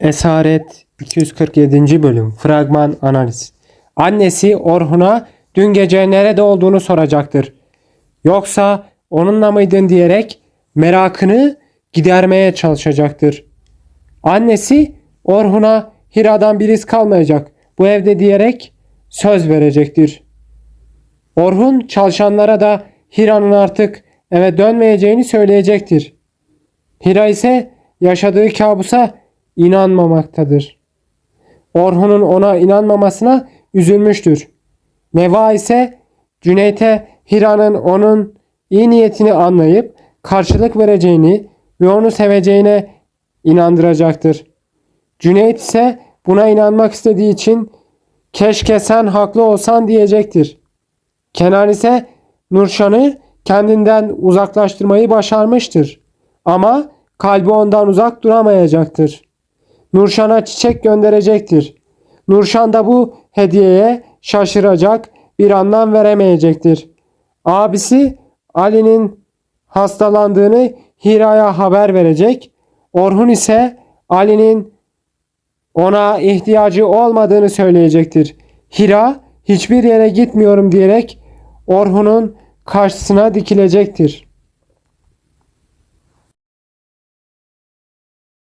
Esaret 247. bölüm Fragman analiz Annesi Orhun'a dün gece nerede olduğunu soracaktır. Yoksa onunla mıydın diyerek merakını gidermeye çalışacaktır. Annesi Orhun'a Hira'dan bir iz kalmayacak bu evde diyerek söz verecektir. Orhun çalışanlara da Hira'nın artık eve dönmeyeceğini söyleyecektir. Hira ise yaşadığı kabusa inanmamaktadır. Orhun'un ona inanmamasına üzülmüştür. Neva ise Cüneyt'e Hira'nın onun iyi niyetini anlayıp karşılık vereceğini ve onu seveceğine inandıracaktır. Cüneyt ise buna inanmak istediği için keşke sen haklı olsan diyecektir. Kenan ise Nurşan'ı kendinden uzaklaştırmayı başarmıştır. Ama kalbi ondan uzak duramayacaktır. Nurşan'a çiçek gönderecektir. Nurşan da bu hediyeye şaşıracak bir anlam veremeyecektir. Abisi Ali'nin hastalandığını Hira'ya haber verecek. Orhun ise Ali'nin ona ihtiyacı olmadığını söyleyecektir. Hira hiçbir yere gitmiyorum diyerek Orhun'un karşısına dikilecektir.